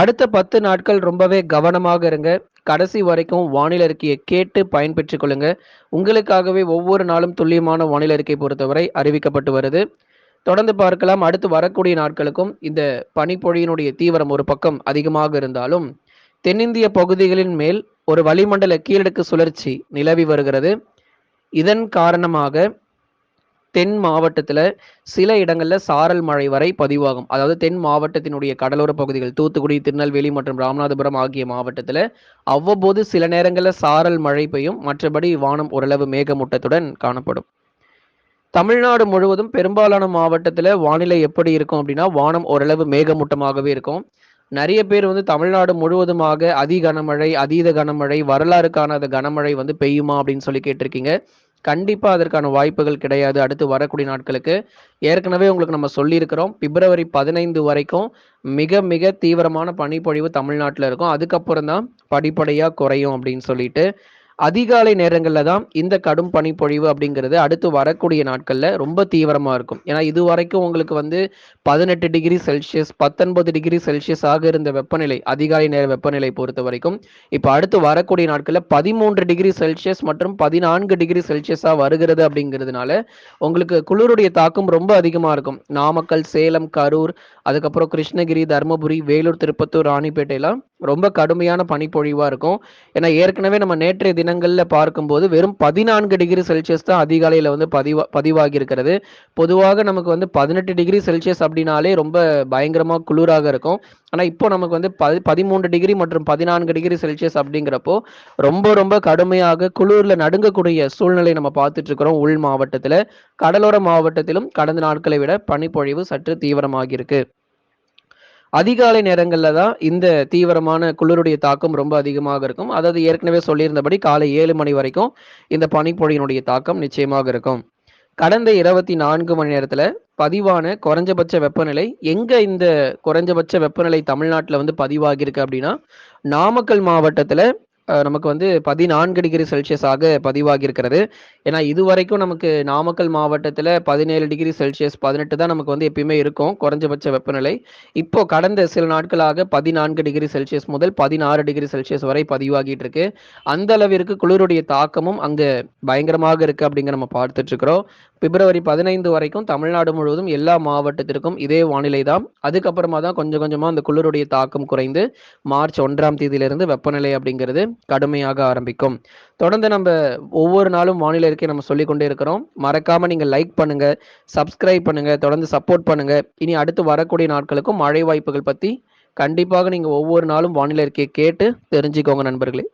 அடுத்த பத்து நாட்கள் ரொம்பவே கவனமாக இருங்க. கடைசி வரைக்கும் வானிலை அறிக்கையை கேட்டு பயன்பெற்றுக் கொள்ளுங்க. உங்களுக்காகவே ஒவ்வொரு நாளும் துல்லியமான வானிலை அறிக்கை பொறுத்தவரை அறிவிக்கப்பட்டு வருது. தொடர்ந்து பார்க்கலாம். அடுத்து வரக்கூடிய நாட்களுக்கும் இந்த பனிப்பொழியினுடைய தீவிரம் ஒரு பக்கம் அதிகமாக இருந்தாலும் தென்னிந்திய பகுதிகளின் மேல் ஒரு வளிமண்டல கீழடுக்கு சுழற்சி நிலவி வருகிறது. இதன் காரணமாக தென் மாவட்டத்தில் சில இடங்களில் சாரல் மழை வரை பதிவாகும். அதாவது தென் மாவட்டத்தினுடைய கடலோர பகுதிகள் தூத்துக்குடி திருநெல்வேலி மற்றும் ராமநாதபுரம் ஆகிய மாவட்டத்தில் அவ்வப்போது சில நேரங்களில் சாரல் மழை பெய்யும். மற்றபடி வானம் ஓரளவு மேகமூட்டத்துடன் காணப்படும். தமிழ்நாடு முழுவதும் பெரும்பாலான மாவட்டத்தில் வானிலை எப்படி இருக்கும் அப்படின்னா வானம் ஓரளவு மேகமூட்டமாகவே இருக்கும். நிறைய பேர் வந்து தமிழ்நாடு முழுவதுமாக அதி கனமழை அதீத கனமழை வரலாறு காணாத கனமழை வந்து பெய்யுமா அப்படின்னு சொல்லி கேட்டிருக்கீங்க. கண்டிப்பாக அதற்கான வாய்ப்புகள் கிடையாது. அடுத்து வரக்கூடிய நாட்களுக்கு ஏற்கனவே உங்களுக்கு நம்ம சொல்லியிருக்கிறோம். பிப்ரவரி பதினைந்து வரைக்கும் மிக மிக தீவிரமான பனிப்பொழிவு தமிழ்நாட்டில் இருக்கும். அதுக்கப்புறம் தான் படிப்படியாக குறையும் அப்படின்னு சொல்லிட்டு அதிகாலை நேரங்களில் தான் இந்த கடும் பனிப்பொழிவு அப்படிங்கிறது அடுத்து வரக்கூடிய நாட்களில் ரொம்ப தீவிரமாக இருக்கும். ஏன்னா இது வரைக்கும் உங்களுக்கு வந்து பதினெட்டு டிகிரி செல்சியஸ் பத்தொன்பது டிகிரி செல்சியஸ் ஆக இருந்த வெப்பநிலை அதிகாலை நேர வெப்பநிலை பொறுத்த வரைக்கும் இப்போ அடுத்து வரக்கூடிய நாட்களில் பதிமூன்று டிகிரி செல்சியஸ் மற்றும் பதினான்கு டிகிரி செல்சியஸாக வருகிறது அப்படிங்கிறதுனால உங்களுக்கு குளிருடைய தாக்கம் ரொம்ப அதிகமாக இருக்கும். நாமக்கல் சேலம் கரூர் அதுக்கப்புறம் கிருஷ்ணகிரி தருமபுரி வேலூர் திருப்பத்தூர் ராணிப்பேட்டையெல்லாம் ரொம்ப கடுமையான பனிப்பொழிவாக இருக்கும். ஏன்னா ஏற்கனவே நம்ம நேற்றைய தினங்களில் பார்க்கும்போது வெறும் பதினான்கு டிகிரி செல்சியஸ் தான் அதிகாலையில் வந்து பதிவா பதிவாகி இருக்கிறது பொதுவாக நமக்கு வந்து பதினெட்டு டிகிரி செல்சியஸ் அப்படின்னாலே ரொம்ப பயங்கரமாக குளிராக இருக்கும். ஆனால் இப்போ நமக்கு வந்து பதி பதிமூன்று டிகிரி மற்றும் பதினான்கு டிகிரி செல்சியஸ் அப்படிங்கிறப்போ ரொம்ப ரொம்ப கடுமையாக குளிரில் நடுங்கக்கூடிய சூழ்நிலை நம்ம பார்த்துட்டு இருக்கிறோம் உள் மாவட்டத்தில். கடலோர மாவட்டத்திலும் கடந்த நாட்களை விட பனிப்பொழிவு சற்று தீவிரமாகியிருக்கு. அதிகாலை நேரங்களில் தான் இந்த தீவிரமான குளிருடைய தாக்கம் ரொம்ப அதிகமாக இருக்கும். அதாவது ஏற்கனவே சொல்லியிருந்தபடி காலை ஏழு மணி வரைக்கும் இந்த பனிப்பொழியினுடைய தாக்கம் நிச்சயமாக இருக்கும். கடந்த இருபத்தி நான்கு மணி நேரத்தில் பதிவான குறைஞ்சபட்ச வெப்பநிலை எங்கே இந்த குறைஞ்சபட்ச வெப்பநிலை தமிழ்நாட்டில் வந்து பதிவாகியிருக்கு அப்படின்னா நாமக்கல் மாவட்டத்தில் நமக்கு வந்து பதினான்கு டிகிரி செல்சியஸாக பதிவாகி இருக்கிறது ஏன்னா இது வரைக்கும் நமக்கு நாமக்கல் மாவட்டத்தில் பதினேழு டிகிரி செல்சியஸ் பதினெட்டு தான் நமக்கு வந்து எப்பயுமே இருக்கும் குறைஞ்சபட்ச வெப்பநிலை. இப்போ கடந்த சில நாட்களாக பதினான்கு டிகிரி செல்சியஸ் முதல் பதினாறு டிகிரி செல்சியஸ் வரை பதிவாகிட்டு இருக்கு அந்த அளவிற்கு குளிருடைய தாக்கமும் அங்கே பயங்கரமாக இருக்கு அப்படிங்கிற நம்ம பார்த்துட்டு இருக்கிறோம் பிப்ரவரி பதினைந்து வரைக்கும் தமிழ்நாடு முழுவதும் எல்லா மாவட்டத்திற்கும் இதே வானிலை தான் அதுக்கப்புறமா தான் கொஞ்சம் கொஞ்சமாக அந்த குளிருடைய தாக்கம் குறைந்து மார்ச் ஒன்றாம் தேதியிலிருந்து வெப்பநிலை அப்படிங்கிறது கடுமையாக ஆரம்பிக்கும். தொடர்ந்து நம்ம ஒவ்வொரு நாளும் வானிலை இருக்கை நம்ம சொல்லிக்கொண்டே இருக்கிறோம். மறக்காம நீங்க லைக் பண்ணுங்க சப்ஸ்கிரைப் பண்ணுங்க தொடர்ந்து சப்போர்ட் பண்ணுங்க. இனி அடுத்து வரக்கூடிய நாட்களுக்கும் மழை வாய்ப்புகள் பத்தி கண்டிப்பாக நீங்க ஒவ்வொரு நாளும் வானிலை இருக்கையை கேட்டு தெரிஞ்சுக்கோங்க நண்பர்களே.